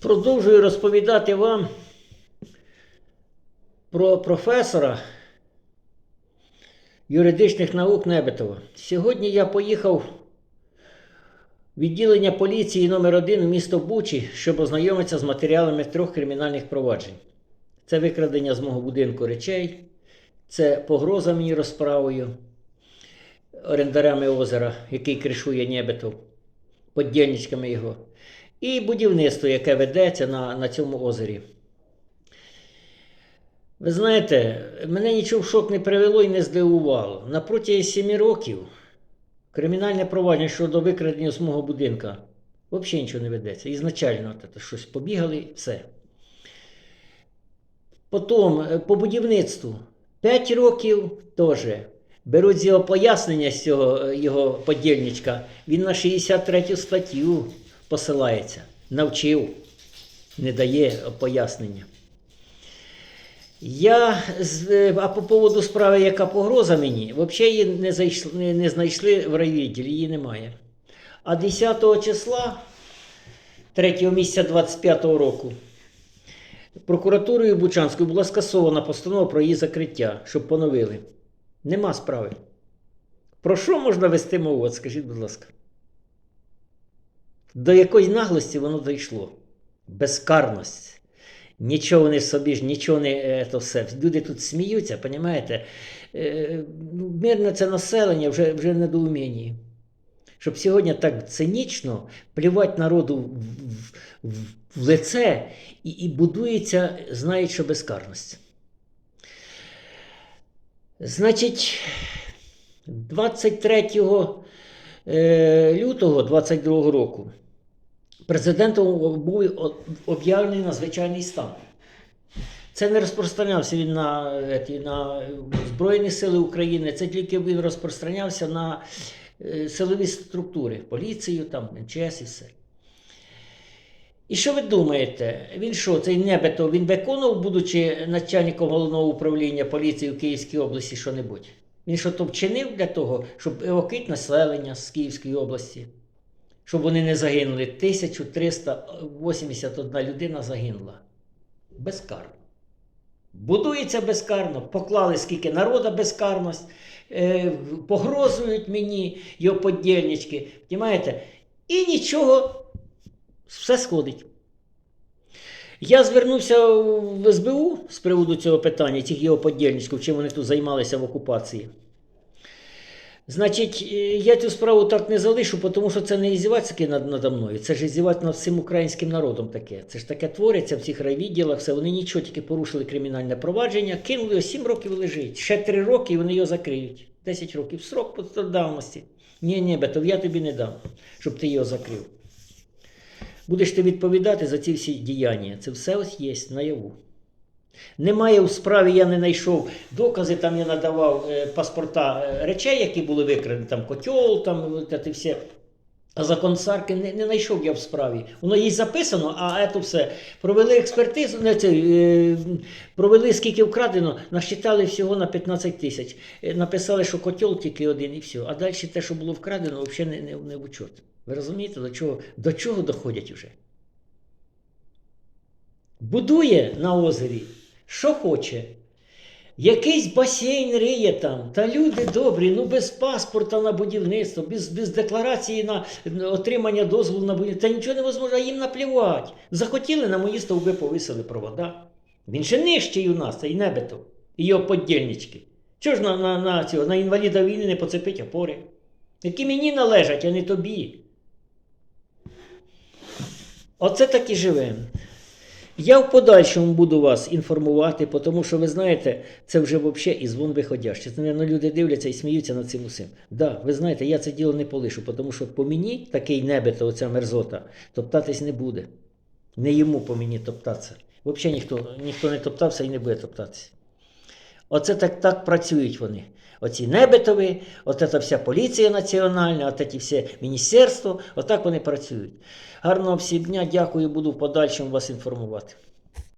Продовжую розповідати вам про професора юридичних наук Небетова. Сьогодні я поїхав в відділення поліції номер 1 в місто Бучі, щоб ознайомитися з матеріалами трьох кримінальних проваджень. Це викрадення з мого будинку речей, це погроза мені розправою орендарями озера, який кришує Небетов, подільничками його, і будівництво, яке ведеться на, на цьому озері. Ви знаєте, мене нічого в шок не привело і не здивувало. На протязі семи років кримінальне провадження щодо викрадення з мого будинка взагалі нічого не ведеться. Ізначально щось побігали, все. Потім е, по будівництву 5 років теж. Беруть з його пояснення з цього е, його подільничка. Він на 63 статтю посилається. Навчив, не дає пояснення. Я, а по поводу справи, яка погроза мені, взагалі її не, зайшли, не знайшли в райвідділі, її немає. А 10 числа 3 місяця 25 року прокуратурою Бучанською була скасована постанова про її закриття, щоб поновили. Нема справи. Про що можна вести мову? От скажіть, будь ласка. До якої наглості воно дійшло? Безкарність. Нічого вони собі ж, нічого не е, то все. Люди тут сміються, розумієте? Е, ну, мирне це населення вже, вже недоумінні. Щоб сьогодні так цинічно плювати народу в, в, в, лице і, і будується, знають, що безкарність. Значить, 23 е, лютого 22 року президентом був об'явлений надзвичайний стан. Це не розпространявся він на, на Збройні Сили України, це тільки він розпространявся на е, силові структури, поліцію, там, МЧС і все. І що ви думаєте? Він що, цей небето, він виконував, будучи начальником головного управління поліції в Київській області, що-небудь? Він що то вчинив для того, щоб евакуїти населення з Київської області, щоб вони не загинули. 1381 людина загинула. Безкарно. Будується безкарно, поклали скільки народа безкарність, е, погрозують мені його подільнички. І нічого, все сходить. Я звернувся в СБУ з приводу цього питання, цих його подільничків, чим вони тут займалися в окупації. Значить, е, я цю справу так не залишу, тому що це не іздівацьки над, надо мною, це ж іздівати над всім українським народом таке. Це ж таке твориться в цих райвідділах, все. Вони нічого тільки порушили кримінальне провадження, кинули його 7 років лежить. Ще 3 роки і вони його закриють. 10 років срок по давності. Ні, ні, Бетов, я тобі не дам, щоб ти його закрив. Будеш ти відповідати за ці всі діяння. Це все ось є наяву. Немає в справі, я не знайшов докази, там я надавав е, паспорта е, речей, які були викрадені, там котел, там от все. А закон царки не, не знайшов я в справі. Воно їй записано, а це все. Провели експертизу, не, це, е, провели скільки вкрадено, насчитали всього на 15 тисяч. Е, Написали, що котел тільки один і все. А далі те, що було вкрадено, взагалі не, не, не в учет. Ви розумієте, до чого, до чого доходять вже? Будує на озері, що хоче. Якийсь басейн риє там, та люди добрі, ну без паспорта на будівництво, без, без декларації на отримання дозволу на будівництво, та нічого невозможно, їм наплювати. Захотіли на мої стовби повисили провода. Він ще нижчий у нас, цей небето, і його подільнички. Чого ж на, на, на, цього, на інваліда війни не поцепить опори? Які мені належать, а не тобі. Оце так і живемо. Я в подальшому буду вас інформувати, тому що ви знаєте, це вже взагалі із вон виходяще. Це, мабуть, люди дивляться і сміються над цим усім. Да, ви знаєте, я це діло не полишу, тому що по мені такий небето, оця мерзота, топтатись не буде. Не йому по мені топтатися. Взагалі ніхто, ніхто не топтався і не буде топтатися. Оце так, так працюють вони. Оці небетові, от ця вся поліція національна, от ці всі міністерство, отак вони працюють. Гарного всім дня, дякую, буду в подальшому вас інформувати.